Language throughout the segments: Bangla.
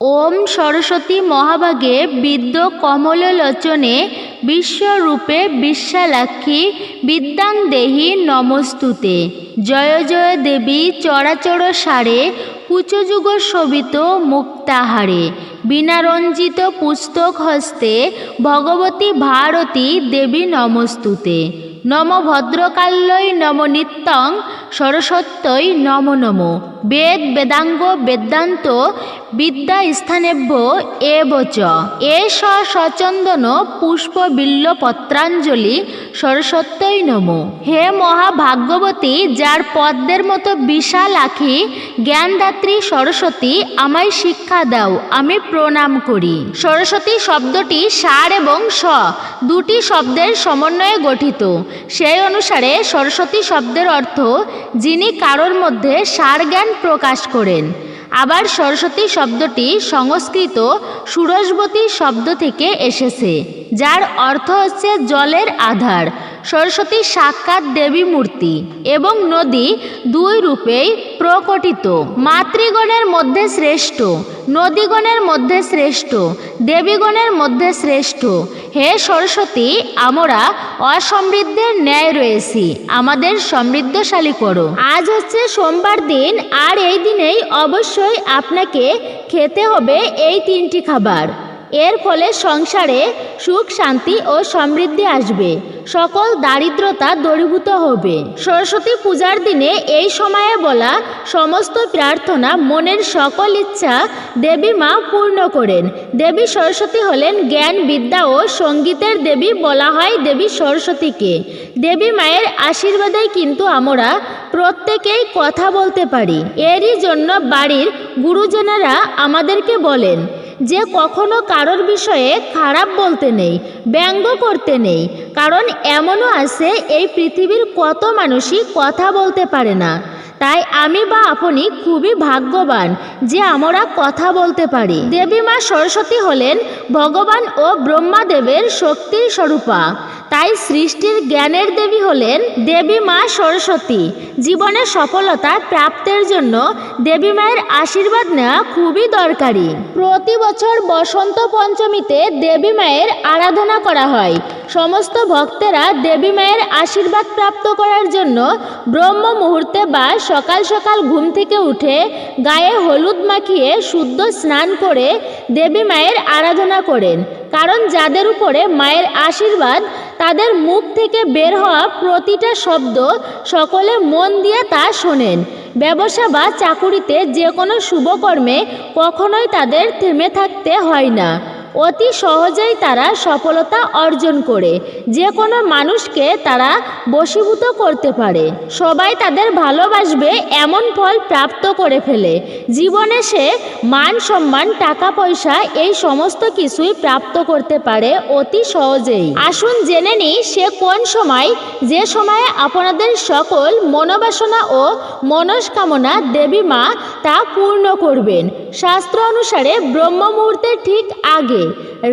ওম সরস্বতী মহাভাগে বিদ্য কমললোচনে বিশ্বরূপে বিশ্বালাক্ষী বিদ্যাং দেহি নমস্তুতে। জয় জয় দেবী চরাচর সারে কুচযুগ শোভিত মুক্তাহারে। বিনারঞ্জিত পুস্তক হস্তে ভগবতী ভারতী দেবী নমস্তুতে। নম ভদ্রকাল্যই নম নিত্যং সরস্বত্যই নম নম। বেদ বেদাঙ্গ বেদান্ত বিদ্যা স্থানেভ্য এব চ। এষ সচন্দন পুষ্প বিল্ল পত্রাঞ্জলি সরস্বত্যই নম। হে মহাভাগ্যবতী যার পদ্মের মতো বিশাল আখি, জ্ঞানদাত্রী সরস্বতী, আমায় শিক্ষা দাও, আমি প্রণাম করি। সরস্বতী শব্দটি সার এবং স, দুটি শব্দের সমন্বয়ে গঠিত। সেই অনুসারে সরস্বতী শব্দের অর্থ, যিনি কারোর মধ্যে সার জ্ঞান প্রকাশ করেন। আবার সরস্বতী শব্দটি সংস্কৃত সুরসবতী শব্দ থেকে এসেছে, যার অর্থ হচ্ছে জলের আধার। সরস্বতী সাক্ষাৎ দেবী মূর্তি এবং নদী দুই রূপেই প্রকটিত। মাতৃগণের মধ্যে শ্রেষ্ঠ, নদীগণের মধ্যে শ্রেষ্ঠ, দেবীগণের মধ্যে শ্রেষ্ঠ। হে সরস্বতী, আমরা অসমৃদ্ধের ন্যায় রয়েছি, আমাদের সমৃদ্ধশালী করো। আজ হচ্ছে সোমবার দিন, আর এই দিনেই অবশ্যই আপনাকে খেতে হবে এই তিনটি খাবার। এর ফলে সংসারে সুখ, শান্তি ও সমৃদ্ধি আসবে। সকল দারিদ্রতা দূরীভূত হবে। সরস্বতী পূজার দিনে এই সময়ে বলা সমস্ত প্রার্থনা মনের সকল ইচ্ছা দেবী মা পূর্ণ করেন। দেবী সরস্বতী হলেন জ্ঞান, বিদ্যা ও সঙ্গীতের দেবী বলা হয় দেবী সরস্বতীকে। দেবী মায়ের আশীর্বাদে কিন্তু আমরা প্রত্যেকেই কথা বলতে পারি। এরই জন্য বাড়ির গুরুজনেরা আমাদেরকে বলেন যে কখনো কারোর বিষয়ে খারাপ বলতে নেই, ব্যঙ্গ করতে নেই, কারণ এমনও আছে এই পৃথিবীর কত মানুষই কথা বলতে পারে না। তাই আমি বা আপনি খুবই ভাগ্যবান যে আমরা কথা বলতে পারি। দেবী মা সরস্বতী হলেন ভগবান ও ব্রহ্মাদেবের শক্তির স্বরূপা। তাই সৃষ্টির জ্ঞানের দেবী হলেন দেবী মা সরস্বতী। জীবনে সফলতা প্রাপ্তের জন্য দেবী মায়ের আশীর্বাদ নেওয়া খুবই দরকারি। প্রতি বছর বসন্ত পঞ্চমীতে দেবী মায়ের আরাধনা করা হয়। সমস্ত ভক্তেরা দেবী মায়ের আশীর্বাদ প্রাপ্ত করার জন্য ব্রহ্ম মুহূর্তে বা সকাল সকাল ঘুম থেকে উঠে গায়ে হলুদ মাখিয়ে শুদ্ধ স্নান করে দেবী মায়ের আরাধনা করেন। কারণ যাদের উপরে মায়ের আশীর্বাদ, তাদের মুখ থেকে বের হওয়া প্রতিটা শব্দ সকলে মন দিয়ে তা শোনেন। ব্যবসা বা চাকুরিতে যে কোনো শুভকর্মে কখনোই তাদের থেমে থাকতে হয় না। অতি সহজেই তারা সফলতা অর্জন করে। যে কোনো মানুষকে তারা বশীভূত করতে পারে। সবাই তাদের ভালোবাসবে, এমন ফল প্রাপ্ত করে ফেলে। জীবনে সে মান সম্মান, টাকা পয়সা, এই সমস্ত কিছুই প্রাপ্ত করতে পারে অতি সহজেই। আসুন জেনে নিই সে কোন সময়, যে সময়ে আপনাদের সকল মনোবাসনা ও মনস্কামনা দেবী মা তা পূর্ণ করবেন। শাস্ত্র অনুসারে ব্রহ্ম মুহূর্তের ঠিক আগে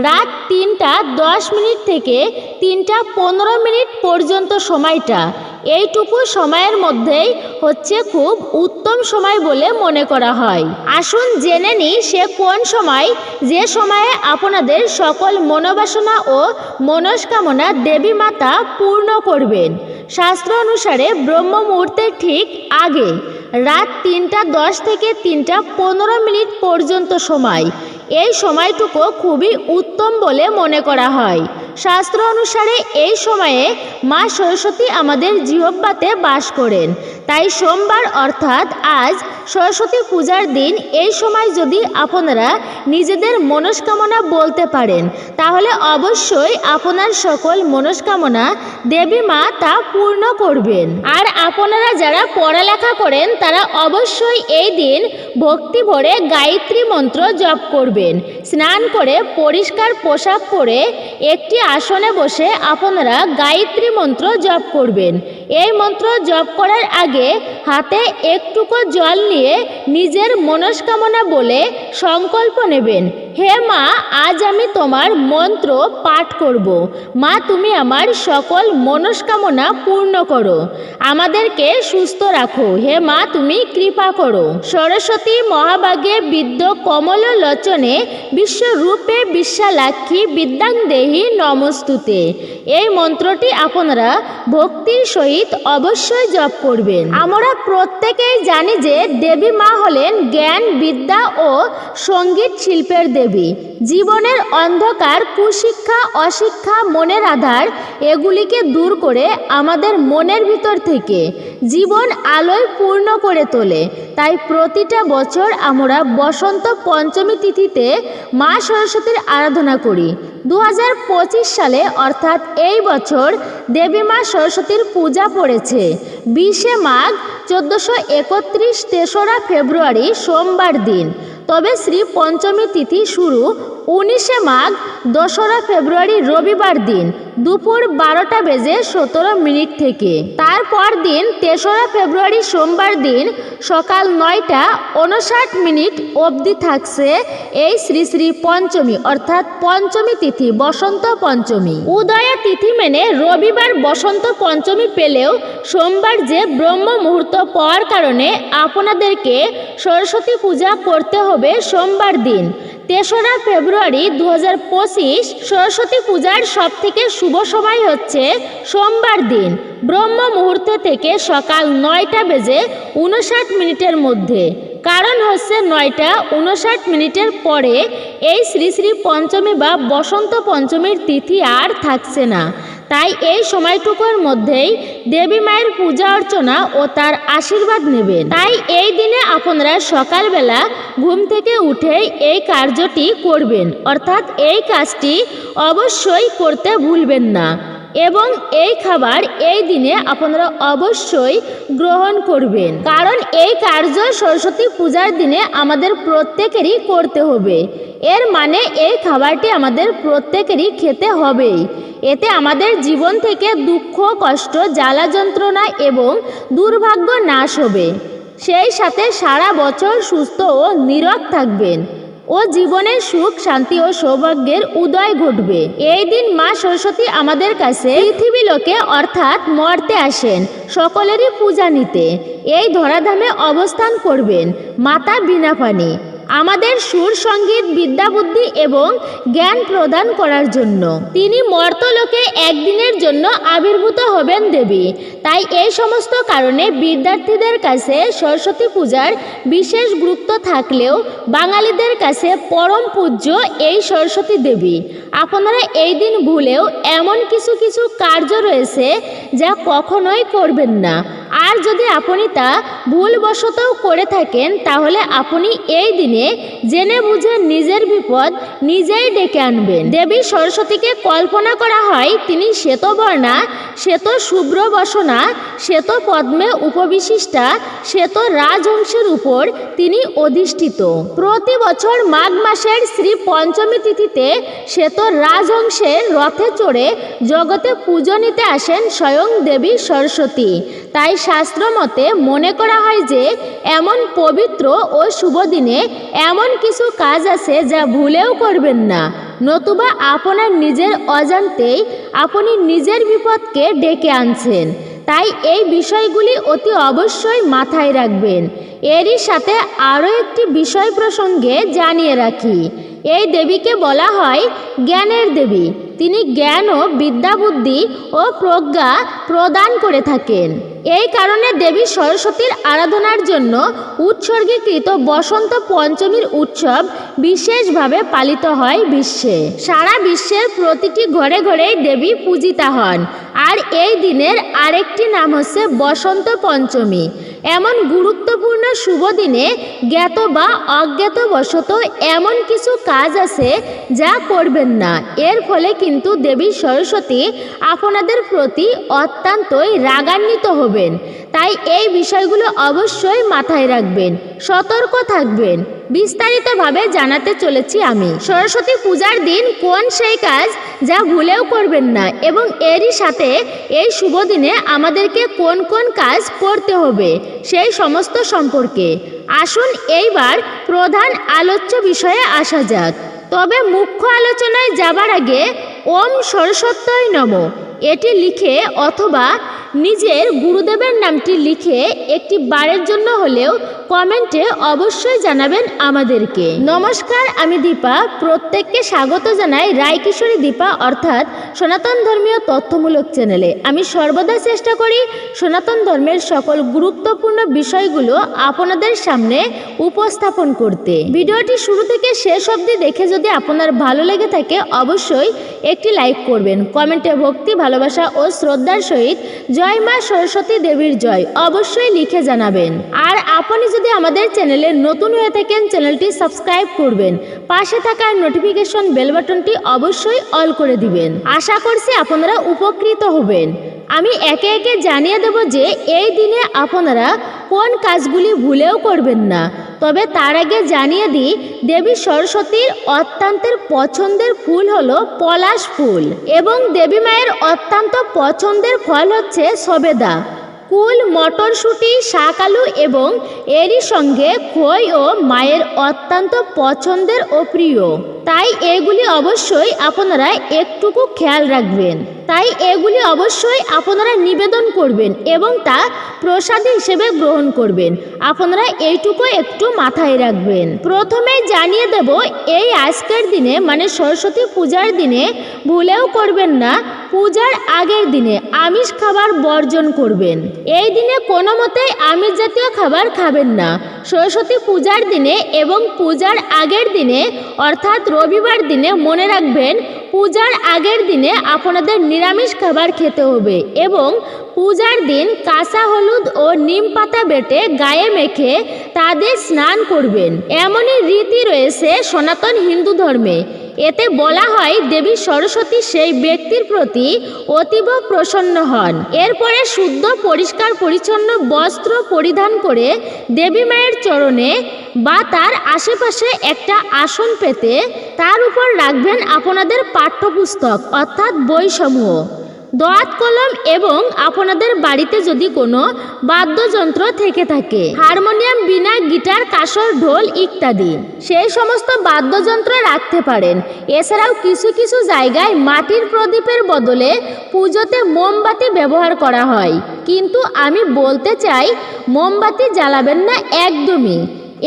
রাত তিনটা দশ মিনিট থেকে তিনটা পনেরো মিনিট পর্যন্ত সময়টা। এইটুকু সময়ের মধ্যেই হচ্ছে খুব উত্তম সময় বলে মনে করা হয়। আসুন জেনে নিই সে কোন সময়, যে সময়ে আপনাদের সকল মনোবাসনা ও মনস্কামনা দেবী মাতা পূর্ণ করবেন। শাস্ত্র অনুসারে ব্রহ্ম মুহূর্তের ঠিক আগে রাত তিনটা দশ থেকে তিনটা পনেরো মিনিট পর্যন্ত সময়। এই সময়টুকু খুবই উত্তম বলে মনে করা হয়। শাস্ত্র অনুসারে এই সময়ে মা সরস্বতী আমাদের জিহব্বাতে বাস করেন। তাই সোমবার অর্থাৎ আজ সরস্বতী পূজার দিন এই সময় যদি আপনারা নিজেদের মনস্কামনা বলতে পারেন, তাহলে অবশ্যই আপনার সকল মনস্কামনা দেবী মা তা পূর্ণ করবেন। আর আপনারা যারা পড়ালেখা করেন, তারা অবশ্যই এই দিন ভক্তি ভরে গায়ত্রী মন্ত্র জপ করবেন। স্নান করে পরিষ্কার পোশাক পরে একটি আসনে বসে আপনারা গায়ত্রী মন্ত্র জপ করবেন। এই মন্ত্র জপ করার আগে হাতে একটুকু জল নিয়ে নিজের মনস্কামনা বলে সংকল্প নেবেন। হে মা, আজ আমি তোমার মন্ত্র পাঠ করব। মা, তুমি আমার সকল মনস্কামনা পূর্ণ করো। আমাদেরকে সুস্থ রাখো। হে মা, তুমি কৃপা করো। সরস্বতী মহাভাগে বিদ্য কমল লোচনে বিশ্বরূপে বিশ্বালাক্ষী বিদ্যাং দেহি নমস্তুতে এই মন্ত্রটি আপনারা ভক্তির সহিত অবশ্যই জপ করবেন। আমরা প্রত্যেকেই জানি যে দেবী মা হলেন জ্ঞান, বিদ্যা ও সংগীত শিল্পের দেবী। জীবনের অন্ধকার, কুশিক্ষা, অশিক্ষা, মনের আধার, এগুলিকে দূর করে আমাদের মনের ভিতর থেকে জীবন আলোয় পূর্ণ করে তোলে। তাই প্রতিটা বছর আমরা বসন্ত পঞ্চমী তিথিতে মা সরস্বতীর আরাধনা করি। দু হাজার পঁচিশ সালে, অর্থাৎ এই বছর দেবী মা সরস্বতীর পূজা পড়েছে। বিশে মাঘ চোদ্দোশো একত্রিশ, তেসরা ফেব্রুয়ারি, সোমবার দিন। তবে শ্রী পঞ্চমী তিথি শুরু উনিশে মাঘ দোসরা ফেব্রুয়ারি, রবিবার দিন। দুপুর বারোটা বেজে সতেরো মিনিট থেকে। তারপর দিন তেসরা ফেব্রুয়ারি সোমবার দিন সকাল নয়টা উনষাট মিনিট অবধি থাকছে এই শ্রী শ্রী পঞ্চমী, অর্থাৎ পঞ্চমী তিথি, বসন্ত পঞ্চমী। উদয়া তিথি মেনে রবিবার বসন্ত পঞ্চমী পেলেও সোমবার যে ব্রহ্ম মুহূর্ত পাওয়ার কারণে আপনাদেরকে সরস্বতী পূজা করতে হবে সোমবার দিন। তেসরা ফেব্রুয়ারি দু হাজার পঁচিশ সরস্বতী পূজার সব থেকে শুভ সময় হচ্ছে সোমবার দিন। ব্রহ্ম মুহূর্ত থেকে সকাল নয়টা বেজে উনষাট মিনিটের মধ্যে। কারণ হচ্ছে নয়টা উনষাট মিনিটের পরে এই শ্রী শ্রী পঞ্চমী বা বসন্ত পঞ্চমীর তিথি আর থাকছে না। তাই এই সময়টুকুর মধ্যেই দেবী মায়ের পূজা অর্চনা ও তার আশীর্বাদ নেবেন। তাই এই দিনে আপনারা সকালবেলা ঘুম থেকে উঠে এই কার্যটি করবেন। অর্থাৎ এই কাজটি অবশ্যই করতে ভুলবেন না। এবং এই খাবার এই দিনে আপনারা অবশ্যই গ্রহণ করবেন। কারণ এই কার্য সরস্বতী পূজার দিনে আমাদের প্রত্যেকেরই করতে হবে। এর মানে এই খাবারটি আমাদের প্রত্যেকেরই খেতে হবেই। এতে আমাদের জীবন থেকে দুঃখ, কষ্ট, জ্বালা যন্ত্রণা এবং দুর্ভাগ্য নাশ হবে। সেই সাথে সারা বছর সুস্থ ও নীরব থাকবেন। ও জীবনের সুখ, শান্তি ও সৌভাগ্যের উদয় ঘটবে। এই দিন মা সরস্বতী আমাদের কাছে পৃথিবী লোকে অর্থাৎ মর্তে আসেন, সকলেরই পূজা নিতে। এই ধরাধামে অবস্থান করবেন, মাতা বিনা পানি আমাদের সুর, সংগীত, বিদ্যা বুদ্ধি এবং জ্ঞান প্রদান করার জন্য। তিনি মর্তলোকে একদিনের জন্য আবির্ভূত হবেন দেবী। তাই এই সমস্ত কারণে বিদ্যার্থীদের কাছে সরস্বতী পূজার বিশেষ গুরুত্ব থাকলেও বাঙালিদের কাছে পরম পূজ্য এই সরস্বতী দেবী। আপনারা এই দিন ভুলেও এমন কিছু কিছু কার্য রয়েছে যা কখনোই করবেন না। আর যদি আপনি তা ভুলবশত করে থাকেন, তাহলে আপনি এই দিনে জেনে বুঝে নিজের বিপদ নিজেই ডেকে আনবেন। দেবী সরস্বতীকে কল্পনা করা হয়, তিনি শ্বেতবর্ণা শ্বেত শুভ্র বসনা শ্বেত পদ্মে উপবিশিষ্টা শ্বেত রাজহংসের উপর তিনি অধিষ্ঠিত। প্রতি বছর মাঘ মাসের শ্রী পঞ্চমী তিথিতে শ্বেত রাজহংসের রথে চড়ে জগতে পুজো নিতে আসেন স্বয়ং দেবী সরস্বতী। তাই শাস্ত্র মতে মনে করা হয় যে, এমন পবিত্র ও শুভ দিনে এমন কিছু কাজ আছে যা ভুলেও করবেন না। নতুবা আপনার নিজের অজান্তেই আপনি নিজের বিপদকে ডেকে আনছেন। তাই এই বিষয়গুলি অতি অবশ্যই মাথায় রাখবেন। এরই সাথে আরও একটি বিষয় প্রসঙ্গে জানিয়ে রাখি। এই দেবীকে বলা হয় জ্ঞানের দেবী। তিনি জ্ঞান ও বিদ্যা বুদ্ধি ও প্রজ্ঞা প্রদান করে থাকেন। এই কারণে দেবী সরস্বতীর আরাধনার জন্য উৎসর্গীকৃত বসন্ত পঞ্চমীর উৎসব বিশেষভাবে পালিত হয় বিশ্বে। সারা বিশ্বের প্রতিটি ঘরে ঘরেই দেবী পূজিতা হন। আর এই দিনের আরেকটি নাম হচ্ছে বসন্ত পঞ্চমী। এমন গুরুত্বপূর্ণ শুভ দিনে জ্ঞাত বা অজ্ঞাতবশত এমন কিছু কাজ আছে যা করবেন না। এর ফলে কিন্তু দেবী সরস্বতী আপনাদের প্রতি অত্যন্তই রাগান্বিত হবেন। তাই এই বিষয়গুলো অবশ্যই মাথায় রাখবেন, সতর্ক থাকবেন। বিস্তারিতভাবে জানাতে চলেছি আমি। সরস্বতী পূজার দিন কোন সেই কাজ যা ভুলেও করবেন না এবং এরই সাথে এই শুভ দিনে আমাদেরকে কোন কোন কাজ করতে হবে সেই সমস্ত সম্পর্কে। আসুন এইবার প্রধান আলোচ্য বিষয়ে আসা যাক। তবে মুখ্য আলোচনায় যাবার আগে ওম সরস্বত্যয় নম। এটি লিখে অথবা নিজের গুরুদেবের নামটি লিখে একটি বারের জন্য হলেও কমেন্টে অবশ্যই জানাবেন আমাদেরকে। নমস্কার, আমি দীপা। প্রত্যেককে স্বাগত জানাই রায়কিশোরী দীপা অর্থাৎ সনাতন ধর্মীয় তথ্যমূলক চ্যানেলে। আমি সর্বদা চেষ্টা করি সনাতন ধর্মের সকল গুরুত্বপূর্ণ বিষয়গুলো আপনাদের সামনে উপস্থাপন করতে। ভিডিওটি শুরু থেকে শেষ অবধি দেখে যদি আপনার ভালো লেগে থাকে, অবশ্যই একটি লাইক করবেন। কমেন্টে ভক্তি, ভালোবাসা ও শ্রদ্ধার সহিত জয় মা সরস্বতী দেবীর জয়। অবশ্যই লিখে জানাবেন। আর আপনি যদি আমাদের চ্যানেলে নতুন হয়ে থাকেন, চ্যানেলটি সাবস্ক্রাইব করবেন। পাশে থাকা নোটিফিকেশন বেল বাটনটি অবশ্যই অল করে দিবেন। আশা করছি আপনারা উপকৃত হবেন। আমি একে একে জানিয়ে দেব যে এই দিনে আপনারা কোন কাজগুলি ভুলেও করবেন না। তবে তার আগে জানিয়ে দিই, দেবী সরস্বতীর অত্যন্তের পছন্দের ফুল হলো পলাশ ফুল এবং দেবী মায়ের অত্যন্ত পছন্দের ফল হচ্ছে সবেদা। কুল, মটরশুঁটি, শাক আলু এবং এরই সঙ্গে খই ও মায়ের অত্যন্ত পছন্দের ও প্রিয়। তাই এগুলি অবশ্যই আপনারা একটুকু খেয়াল রাখবেন। তাই এগুলি অবশ্যই আপনারা নিবেদন করবেন এবং তা প্রসাদ হিসেবে গ্রহণ করবেন। আপনারা এইটুকু একটু মাথায় রাখবেন। প্রথমেই জানিয়ে দেব, এই আজকের দিনে মানে সরস্বতী পূজার দিনে, ভুলেও করবেন না, পূজার আগের দিনে আমিষ খাবার বর্জন করবেন। এই দিনে কোনো মতেই আমিষ জাতীয় খাবার খাবেন না। সরস্বতী পূজার দিনে এবং পূজার আগের দিনে, অর্থাৎ রবিবার দিনে মনে রাখবেন, পূজার আগের দিনে আপনাদের নিরামিষ খাবার খেতে হবে এবং পূজার দিন কাঁচা হলুদ ও নিম পাতা বেটে গায়ে মেখে তাদের স্নান করবেন। এমনই রীতি রয়েছে সনাতন হিন্দু ধর্মে। এতে বলা হয় দেবী সরস্বতী সেই ব্যক্তির প্রতি অতীব প্রসন্ন হন। এরপরে শুদ্ধ, পরিষ্কার, পরিচ্ছন্ন বস্ত্র পরিধান করে দেবী মায়ের চরণে বা তার আশেপাশে একটা আসন পেতে তার উপর রাখবেন আপনাদের পাঠ্যপুস্তক, অর্থাৎ বইসমূহ। দোয়াত কলম এবং আপনাদের বাড়িতে যদি কোনো বাদ্যযন্ত্র থেকে থাকে, হারমোনিয়াম বিনা গিটার, কাসর, ঢোল ইত্যাদি, সেই সমস্ত বাদ্যযন্ত্র রাখতে পারেন। এছাড়াও কিছু কিছু জায়গায় মাটির প্রদীপের বদলে পুজোতে মোমবাতি ব্যবহার করা হয়। কিন্তু আমি বলতে চাই, মোমবাতি জ্বালাবেন না একদমই।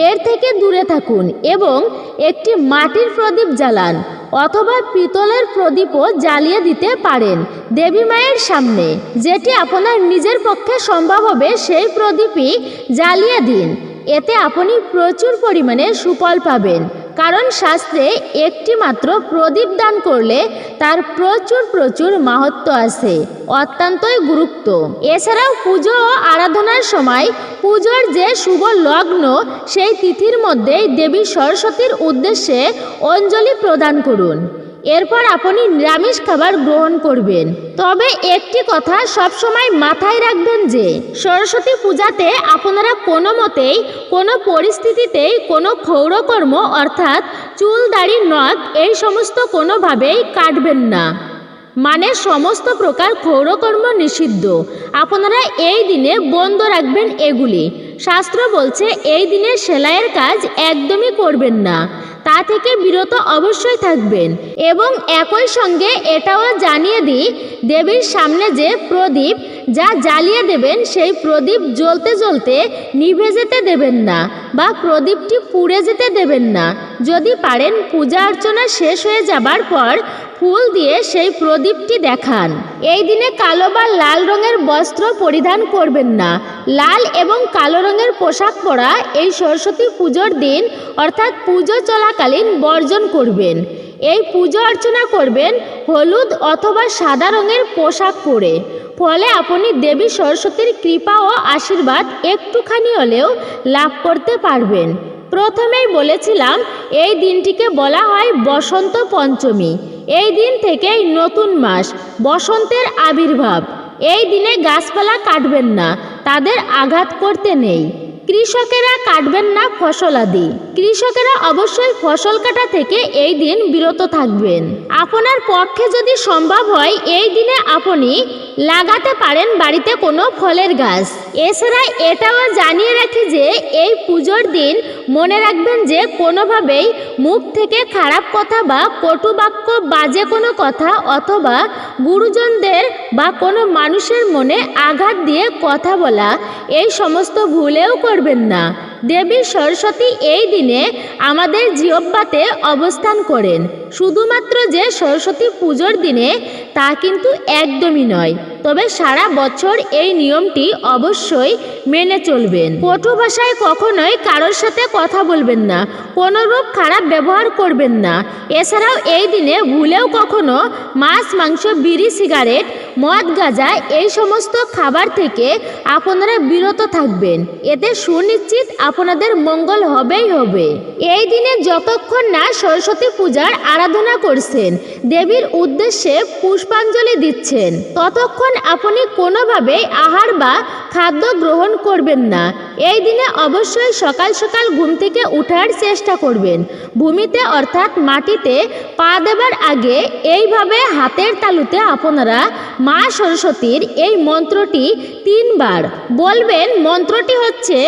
এর থেকে দূরে থাকুন এবং একটি মাটির প্রদীপ জ্বালান। অথবা পিতলের প্রদীপও জ্বালিয়ে দিতে পারেন দেবী মায়ের সামনে। যেটি আপনার নিজের পক্ষে সম্ভব হবে, সেই প্রদীপই জ্বালিয়ে দিন। এতে আপনি প্রচুর পরিমাণে সুফল পাবেন। কারণ শাস্ত্রে একটি মাত্র প্রদীপ দান করলে তার প্রচুর প্রচুর মাহাত্ম আছে, অত্যন্তই গুরুত্ব। এছাড়াও পুজো ও আরাধনার সময় পুজোর যে শুভ লগ্ন, সেই তিথির মধ্যেই দেবী সরস্বতীর উদ্দেশ্যে অঞ্জলি প্রদান করুন। এরপর আপনি নিরামিষ খাবার গ্রহণ করবেন। তবে একটি কথা সবসময় মাথায় রাখবেন যে, সরস্বতী পূজাতে আপনারা কোনো মতেই, কোনো পরিস্থিতিতেই কোনো ক্ষৌরকর্ম অর্থাৎ চুল, দাড়ি, নখ এই সমস্ত কোনোভাবেই কাটবেন না। মানে সমস্ত প্রকার ক্ষৌরকর্ম নিষিদ্ধ। আপনারা এই দিনে বন্ধ রাখবেন এগুলি। শাস্ত্র বলছে, এই দিনে সেলাইয়ের কাজ একদমই করবেন না। তা থেকে বিরত অবশ্যই থাকবেন এবং একই সঙ্গে এটাও জানিয়ে দিই, দেবীর সামনে যে প্রদীপ যা জ্বালিয়ে দেবেন, সেই প্রদীপ জ্বলতে জ্বলতে নিভে যেতে দেবেন না বা প্রদীপটি পুড়ে যেতে দেবেন না। যদি পারেন পূজা অর্চনা শেষ হয়ে যাবার পর ফুল দিয়ে সেই প্রদীপটি দেখান। এই দিনে কালো বা লাল রঙের বস্ত্র পরিধান করবেন না। লাল এবং কালো রঙের পোশাক পরা এই সরস্বতী পুজোর দিন, অর্থাৎ পুজো চলাকালীন বর্জন করবেন। এই পুজো অর্চনা করবেন হলুদ অথবা সাদা রঙের পোশাক পরে। ফলে আপনি দেবী সরস্বতীর কৃপা ও আশীর্বাদ একটুখানি হলেও লাভ করতে পারবেন। প্রথমেই বলেছিলাম, এই দিনটিকে বলা হয় বসন্ত পঞ্চমী। এই দিন থেকেই নতুন মাস, বসন্তের আবির্ভাব। এই দিনে গাছপালা কাটবেন না, তাদের আঘাত করতে নেই। কৃষকেরা কাটবেন না ফসলাদি কৃষকেরা অবশ্যই ফসল কাটা থেকে এই দিন বিরত থাকবেন। আপনার পক্ষে যদি সম্ভব হয়, এই দিনে আপনি লাগাতে পারেন বাড়িতে কোনো ফলের গাছ। এছাড়া এটাও জানিয়ে রাখি যে, এই পুজোর দিন মনে রাখবেন যে, কোনোভাবেই মুখ থেকে খারাপ কথা বা কটু বাক্য, বাজে কোনো কথা অথবা গুরুজনদের বা কোনো মানুষের মনে আঘাত দিয়ে কথা বলা, এই সমস্ত ভুলেও করবেন না। দেবী সরস্বতী এই দিনে আমাদের জিহ্বাতে অবস্থান করেন। শুধুমাত্র যে সরস্বতী পুজোর দিনে, তা কিন্তু একদমই নয়। তবে সারা বছর এই নিয়মটি অবশ্যই মেনে চলবেন। কটু ভাষায় কখনোই কারোর সাথে কথা বলবেন না, কোনোরূপ খারাপ ব্যবহার করবেন না। এছাড়াও এই দিনে ভুলেও কখনো মাছ, মাংস, বিড়ি, সিগারেট, মদ, গাঁজা এই সমস্ত খাবার থেকে আপনারা বিরত থাকবেন। এতে সুনিশ্চিত আপনাদের মঙ্গল হবেই হবে। এই দিনে যতক্ষণ না সরস্বতী পূজার আরাধনা করছেন। দেবীর উদ্দেশ্যে পুষ্পাঞ্জলি দিচ্ছেন। ততক্ষণ আপনি কোনোভাবেই আহার বা খাদ্য গ্রহণ করবেন না। এই দিনে অবশ্যই সকাল সকাল ঘুম থেকে উঠার চেষ্টা করবেন। ভূমিতে অর্থাৎ মাটিতে পা দেবার আগে এইভাবে হাতের তালুতে আপনারা মা সরস্বতীর এই মন্ত্রটি তিনবার বলবেন। মন্ত্রটি হচ্ছে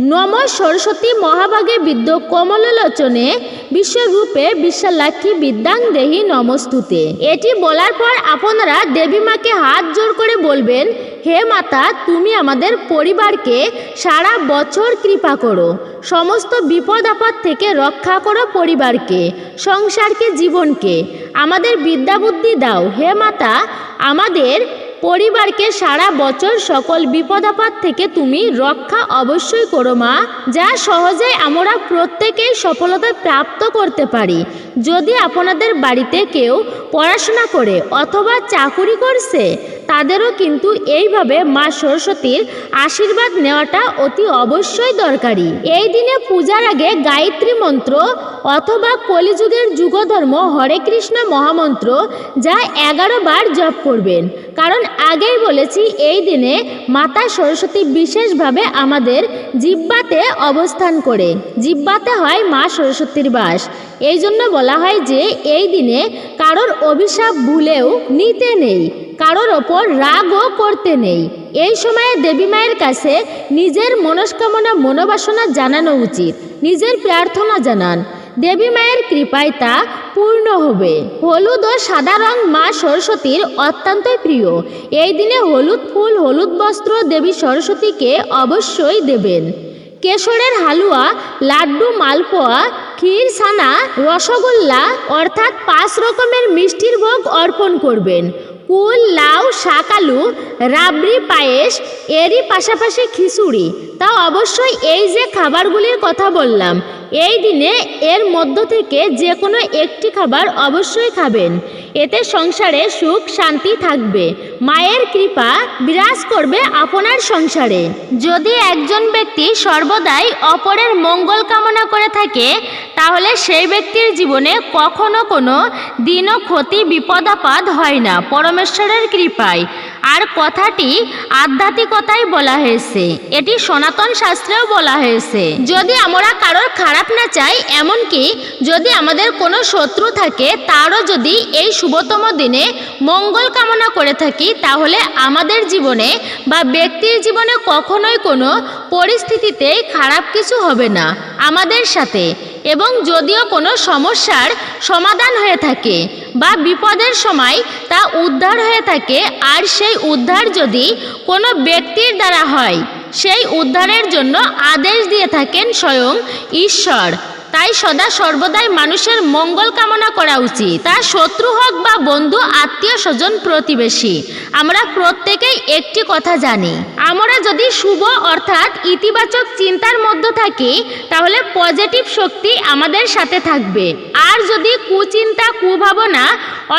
নম সরস্বতী মহাভাগে বিদ্য কমললোচনে বিশ্বরূপে বিশ্বালাক্ষী বিদ্যাং দেহি নমস্তুতে। এটি বলার পর আপনারা দেবী মাকে হাত জোর করে বলবেন, হে মাতা, তুমি আমাদের পরিবারকে সারা বছর কৃপা করো। সমস্ত বিপদ আপদ থেকে রক্ষা করো পরিবারকে, সংসারকে, জীবনকে। আমাদের বিদ্যাবুদ্ধি দাও। হে মাতা, আমাদের পরিবারকে সারা বছর সকল বিপদাপাত থেকে তুমি রক্ষা অবশ্যই করো, মা। যা সহজে আমরা প্রত্যেকেই সফলতা প্রাপ্ত করতে পারি। যদি আপনাদের বাড়িতে কেউ পড়াশোনা করে অথবা চাকুরি করছে তাদেরও কিন্তু এইভাবে মা সরস্বতীর আশীর্বাদ নেওয়াটা অতি অবশ্যই দরকারি। এই দিনে পূজার আগে গায়ত্রী মন্ত্র অথবা কলিযুগের যুগধর্ম হরে কৃষ্ণ মহামন্ত্র যা এগারো বার জপ করবেন। কারণ আগেই বলেছি, এই দিনে মাতা সরস্বতী বিশেষভাবে আমাদের জিব্বাতে অবস্থান করে। জিব্বাতে হয় মা সরস্বতীর বাস। এই জন্য বলা হয় যে, এই দিনে কারোর অভিশাপ ভুলেও নিতে নেই। কারোর ওপর রাগও করতে নেই। এই সময়ে দেবী মায়ের কাছে নিজের মনস্কামনা, মনোবাসনা জানানো উচিত। নিজের প্রার্থনা জানান। দেবী মায়ের কৃপায় তা পূর্ণ হবে। হলুদ ও সাদা রং মা সরস্বতীর অত্যন্ত প্রিয়। এই দিনে হলুদ ফুল, হলুদ বস্ত্র দেবী সরস্বতীকে অবশ্যই দেবেন। কেশরের হালুয়া, লাড্ডু, মালপোয়া, ক্ষীর, ছানা, রসগোল্লা অর্থাৎ পাঁচ রকমের মিষ্টির ভোগ অর্পণ করবেন। কুল লাউ শাকালু রাবড়ি পায়েস এরই পাশাপাশি খিচুড়ি। তা অবশ্যই এই যে খাবারগুলির কথা বললাম, এই দিনে এর মধ্য থেকে যে কোনো একটি খাবার অবশ্যই খাবেন। এতে সংসারে সুখ, শান্তি থাকবে। মায়ের কৃপা বিরাজ করবে আপনার সংসারে। যদি একজন ব্যক্তি সর্বদাই অপরের মঙ্গল কামনা করে থাকে, তাহলে সেই ব্যক্তির জীবনে কখনো কোনো দিনও ক্ষতি বিপদাপাদ হয় না। পরমেশ্বরের কৃপায়। আর কথাটি আধ্যাত্মিকতায় বলা হয়েছে। এটি সনাতন শাস্ত্রেও বলা হয়েছে। যদি আমরা কারোর খারাপ না চাই, এমনকি যদি আমাদের কোনো শত্রু থাকে, তারও যদি এই শুভতম দিনে মঙ্গল কামনা করে থাকি, তাহলে আমাদের জীবনে বা ব্যক্তির জীবনে কখনোই কোনো পরিস্থিতিতে খারাপ কিছু হবে না। আমাদের সাথে এবং যদিও কোনো সমস্যার সমাধান হয়ে থাকে বা বিপদের সময় তা উদ্ধার হয়ে থাকে, আর সেই উদ্ধার যদি কোনো ব্যক্তির দ্বারা হয়, সেই উদ্ধারের জন্য আদেশ দিয়ে থাকেন স্বয়ং ঈশ্বর। তাই সদা সর্বদাই মানুষের মঙ্গল কামনা করা উচিত। তা শত্রু হোক বা বন্ধু, আত্মীয় স্বজন, প্রতিবেশী, আমরা প্রত্যেকেই একটি কথা জানি। আমরা যদি শুভ অর্থাৎ ইতিবাচক চিন্তার মধ্যে থাকি, তাহলে পজিটিভ শক্তি আমাদের সাথে থাকবে। আর যদি কুচিন্তা, কুভাবনা,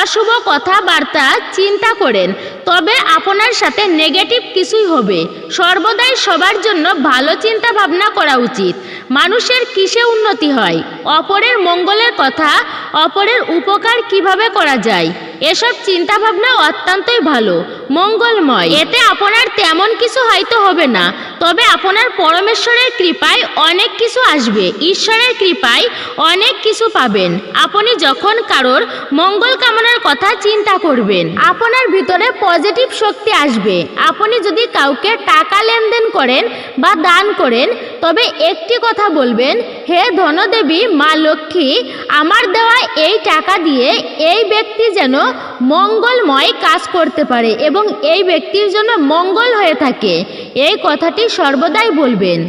অশুভ কথাবার্তা চিন্তা করেন তবে আপনার সাথে নেগেটিভ কিছুই হবে। সর্বদাই সবার জন্য ভালো চিন্তা ভাবনা করা উচিত। মানুষের কিসে উন্নতি হয়? অপরের মঙ্গলের কথা, অপরের উপকার কীভাবে করা যায়? এসব চিন্তা চিন্তাভাবনা অত্যন্তই ভালো, মঙ্গলময়। এতে আপনার তেমন কিছু হয়তো হবে না, তবে আপনার পরমেশ্বরের কৃপায় অনেক কিছু আসবে, ঈশ্বরের কৃপায় অনেক কিছু পাবেন। আপনি যখন কারোর মঙ্গল কামনার কথা চিন্তা করবেন, আপনার ভিতরে পজিটিভ শক্তি আসবে। আপনি যদি কাউকে টাকা লেনদেন করেন বা দান করেন তবে একটি কথা বলবেন, হে ধনদেবী, মা লক্ষ্মী, আমার দেওয়া এই টাকা দিয়ে এই ব্যক্তি যেন মঙ্গলময় কাজ করতে পারে এবং এই ব্যক্তির জন্য মঙ্গল হয়ে থাকে। এই কথাটি সর্বদাই বলবেন।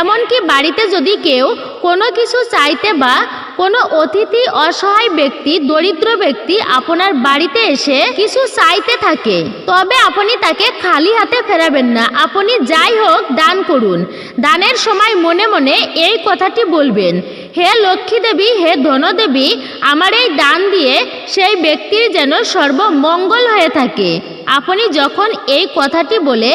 এমনকি বাড়িতে যদি কেউ কোনো কিছু চাইতে বা কোনো অতিথি অসহায় ব্যক্তি, দরিদ্র ব্যক্তি আপনার বাড়িতে এসে কিছু চাইতে থাকে, তবে আপনি তাকে খালি হাতে ফেরাবেন না। আপনি যাই হোক, দান করুন। দানের সময় মনে মনে এই কথাটি বলবেন, হে লক্ষ্মী দেবী হে ধনদেবী, আমার এই দান দিয়ে সেই ব্যক্তির যেন সর্বমঙ্গল হয়ে থাকে। আপনি যখন এই কথাটি বলে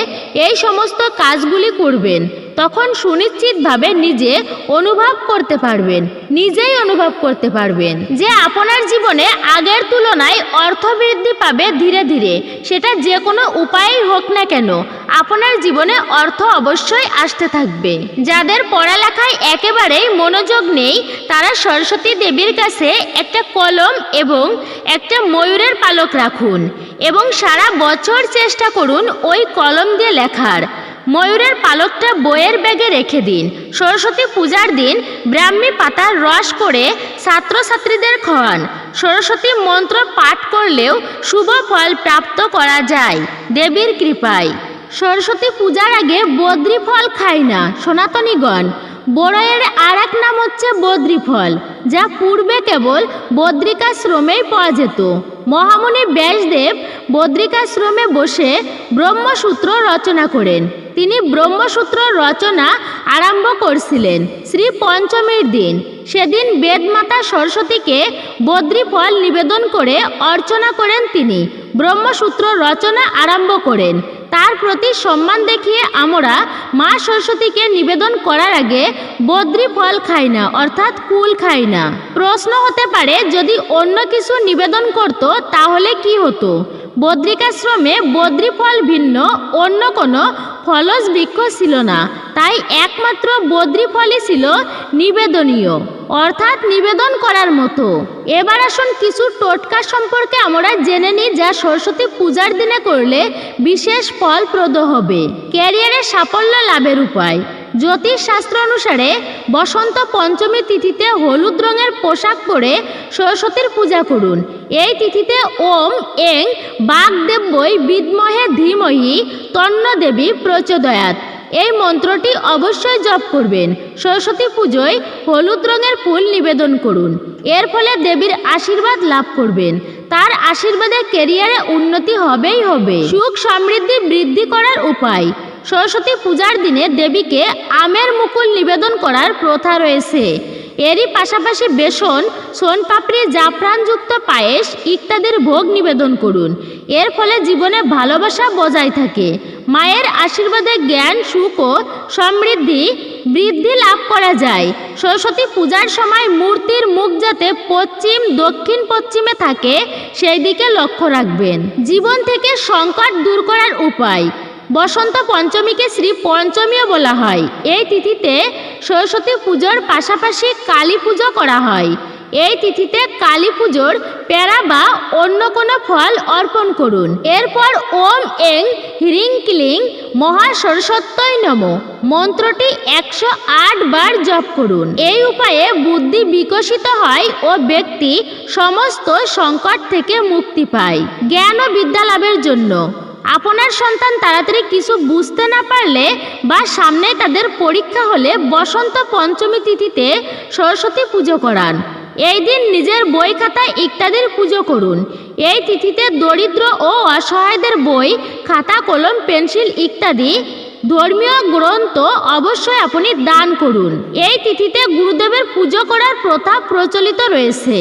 এই সমস্ত কাজগুলি করবেন তখন সুনিশ্চিতভাবে নিজে অনুভব করতে পারবেন, নিজেই অনুভব করতে পারবেন যে আপনার জীবনে আগের তুলনায় অর্থ বৃদ্ধি পাবে ধীরে ধীরে। সেটা যে কোনো উপায়েই হোক না কেন, আপনার জীবনে অর্থ অবশ্যই আসতে থাকবে। যাদের পড়ালেখায় একেবারেই মনোযোগ নেই, তারা সরস্বতী দেবীর কাছে একটা কলম এবং একটা ময়ূরের পালক রাখুন এবং সারা বছর চেষ্টা করুন ওই কলম দিয়ে লেখার। ময়ূরের পালকটা বইয়ের ব্যাগে রেখে দিন। সরস্বতী পূজার দিন ব্রাহ্মী পাতার রস করে ছাত্রছাত্রীদের খাওয়ান। সরস্বতী মন্ত্র পাঠ করলেও শুভ ফল প্রাপ্ত করা যায়, দেবীর কৃপায়। সরস্বতী পূজার আগে বদ্রি ফল খায় না, সনাতনীগণ। বড়য়ের আর এক নাম হচ্ছে বদ্রি ফল যা পূর্বে কেবল বদ্রিকাশ্রমেই পাওয়া যেত। মহামুনি ব্যাসদেব বদ্রিকাশ্রমে বসে ব্রহ্মসূত্র রচনা করেন। তিনি ব্রহ্মসূত্র রচনা আরম্ভ করছিলেন শ্রী পঞ্চমীর দিন। সেদিন বেদমাতা সরস্বতীকে বদ্রি ফল নিবেদন করে অর্চনা করেন তিনি। ব্রহ্মসূত্র রচনা আরম্ভ করেন। তার প্রতি সম্মান দেখিয়ে আমরা মা সরস্বতীকে নিবেদন করার আগে বদ্রি ফল খাই না, অর্থাৎ কুল খাই না। প্রশ্ন হতে পারে, যদি অন্য কিছু নিবেদন করত, তাহলে কি হতো? বদ্রিকাশ্রমে বদ্রি ফল ভিন্ন, অন্য কোনো ফলজ বৃক্ষ ছিল না। তাই একমাত্র বদ্রি ফলই ছিল নিবেদনীয়। অর্থাৎ নিবেদন করার মতো। এবার আসুন কিছু টোটকা সম্পর্কে আমরা জেনে নিই, যা সরস্বতী পূজার দিনে করলে বিশেষ ফলপ্রদ হবে। ক্যারিয়ারে সাফল্য লাভের উপায়। জ্যোতিষ শাস্ত্র অনুসারে বসন্ত পঞ্চমী তিথিতে হলুদ রঙের পোশাক পরে সরস্বতীর পূজা করুন। এই তিথিতে ওম, এং বাগদেব্যই বিদ্মহে ধীমহি তন্ন দেবী প্রচোদয়াত। এই মন্ত্রটি অবশ্যই জপ করবেন। সরস্বতী পুজোয় হলুদ রঙের ফুল নিবেদন করুন। এর ফলে দেবীর আশীর্বাদ লাভ করবেন। তার আশীর্বাদে কেরিয়ারে উন্নতি হবেই হবে। সুখ সমৃদ্ধি বৃদ্ধি করার উপায়। সরস্বতী পূজার দিনে দেবীকে আমের মুকুল নিবেদন করার প্রথা রয়েছে। এরই পাশাপাশি বেসন সোনপাপড়ি জাফরানযুক্ত পায়েস ইত্যাদির ভোগ নিবেদন করুন। এর ফলে জীবনে ভালোবাসা বজায় থাকে। মায়ের আশীর্বাদে জ্ঞান, সুখ ও সমৃদ্ধি বৃদ্ধি লাভ করা যায়। সরস্বতী পূজার সময় মূর্তির মুখ যাতে পশ্চিম, দক্ষিণ, পশ্চিমে থাকে সেই দিকে লক্ষ্য রাখবেন। জীবন থেকে সংকট দূর করার উপায়। বসন্ত পঞ্চমীকে শ্রী পঞ্চমীও বলা হয়। এই তিথিতে সরস্বতী পুজোর পাশাপাশি কালী পুজো করা হয়। এই তিথিতে কালী পুজোর প্যারা বা অন্য কোনো ফল অর্পণ করুন। এরপর ওম এং হ্রিং ক্লিং মহা সরস্বত্যই নম। মন্ত্রটি একশো আট বার জপ করুন। এই উপায়ে বুদ্ধি বিকশিত হয় ও ব্যক্তি সমস্ত সংকট থেকে মুক্তি পায়। জ্ঞান ও বিদ্যা লাভের জন্য। আপনার সন্তান তাড়াতাড়ি কিছু বুঝতে না পারলে বা সামনে তাদের পরীক্ষা হলে বসন্ত পঞ্চমী তিথিতে সরস্বতী পুজো করান। এই দিন নিজের বই খাতা ইত্যাদির পুজো করুন। এই তিথিতে দরিদ্র ও অসহায়দের বই, খাতা, কলম, পেন্সিল ইত্যাদি ধর্মীয় গ্রন্থ অবশ্যই আপনি দান করুন। এই তিথিতে গুরুদেবের পুজো করার প্রথা প্রচলিত রয়েছে।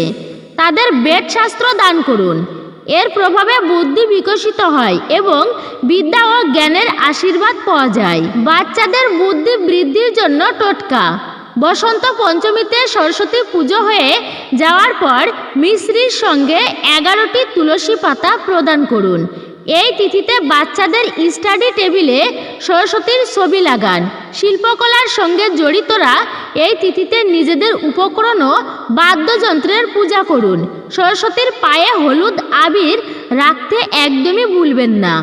তাদের বেদ শাস্ত্র দান করুন। এর প্রভাবে বুদ্ধি বিকশিত হয় এবং বিদ্যা ও জ্ঞানের আশীর্বাদ পাওয়া যায়। বাচ্চাদের বুদ্ধি বৃদ্ধির জন্য টোটকা। বসন্ত পঞ্চমীতে সরস্বতী পুজো হয়ে যাওয়ার পর মিশ্রির সঙ্গে এগারোটি তুলসী পাতা প্রদান করুন। এই তিথিতে বাচ্চাদের স্টাডি টেবিলে সরস্বতীর ছবি লাগান। শিল্পকলার সঙ্গে জড়িতরা এই তিথিতে নিজেদের উপকরণ ও বাদ্যযন্ত্রের পূজা করুন। সরস্বতীর পায়ে হলুদ আবির রাখতে একদমই ভুলবেন না।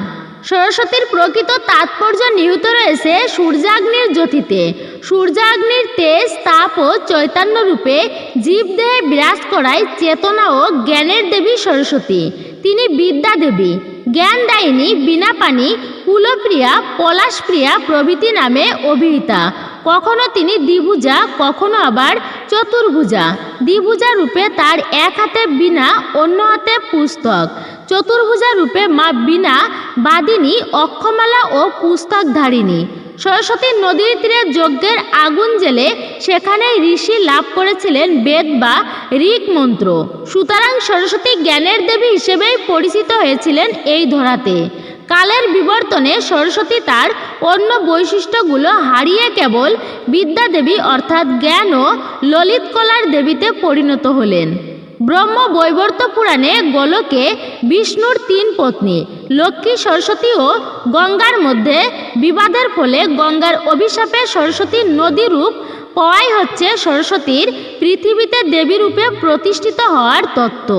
সরস্বতীর প্রকৃত তাৎপর্য নিহিত রয়েছে সূর্যাগ্নির জ্যোতিতে। সূর্যাগ্নির তেজ, তাপ ও চৈতন্য রূপে জীবদেহে বিরাজ করায় চেতনা ও জ্ঞানের দেবী সরস্বতী। তিনি বিদ্যা দেবী জ্ঞানদায়িনী বীণাপাণি কুলপ্রিয়া, পলাশপ্রিয়া প্রভৃতি নামে অভিহিতা। কখনো তিনি দ্বিভুজা, কখনো আবার চতুর্ভুজা। দ্বিভুজা রূপে তার এক হাতে বীণা, অন্য হাতে পুস্তক। চতুর্ভুজা রূপে মা বীণা, বাদিনী, অক্ষমালা ও পুস্তক ধারিণী সরস্বতী নদীর তীরে যজ্ঞের আগুন জেলে সেখানে ঋষি লাভ করেছিলেন বেদ বা ঋক মন্ত্র। সুতরাং সরস্বতী জ্ঞানের দেবী হিসেবেই পরিচিত হয়েছিলেন এই ধরাতে। কালের বিবর্তনে সরস্বতী তার অন্য বৈশিষ্ট্যগুলো হারিয়ে কেবল বিদ্যা দেবী অর্থাৎ জ্ঞান ও ললিত কলার দেবীতে পরিণত হলেন। ব্রহ্ম বৈবর্ত পুরাণে গোলকে বিষ্ণুর তিন পত্নী, লক্ষ্মী, সরস্বতী ও গঙ্গার মধ্যে বিবাদের ফলে গঙ্গার অভিশাপে সরস্বতী নদী পাওয়াই হচ্ছে সরস্বতীর পৃথিবীতে দেবী রূপে প্রতিষ্ঠিত হওয়ার তত্ত্ব।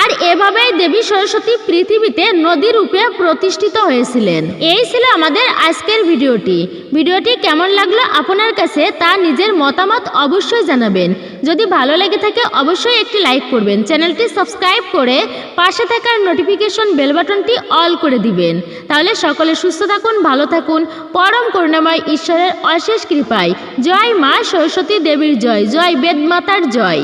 আর এভাবেই দেবী সরস্বতী পৃথিবীতে নদী রূপে প্রতিষ্ঠিত হয়েছিলেন। এই ছিল আমাদের আজকের ভিডিওটি। ভিডিওটি কেমন লাগল আপনার কাছে তা নিজের মতামত অবশ্যই জানাবেন। যদি ভালো লেগে থাকে অবশ্যই একটি লাইক করবেন। চ্যানেলটি সাবস্ক্রাইব করে পাশে থাকার নোটিফিকেশন বেল বাটনটি অল করে দিবেন। তাহলে সকলে সুস্থ থাকুন, ভালো থাকুন। পরম করুণাময় ঈশ্বরের অশেষ কৃপায়। জয় মা সরস্বতী দেবীর জয় জয় বেদমাতার জয়।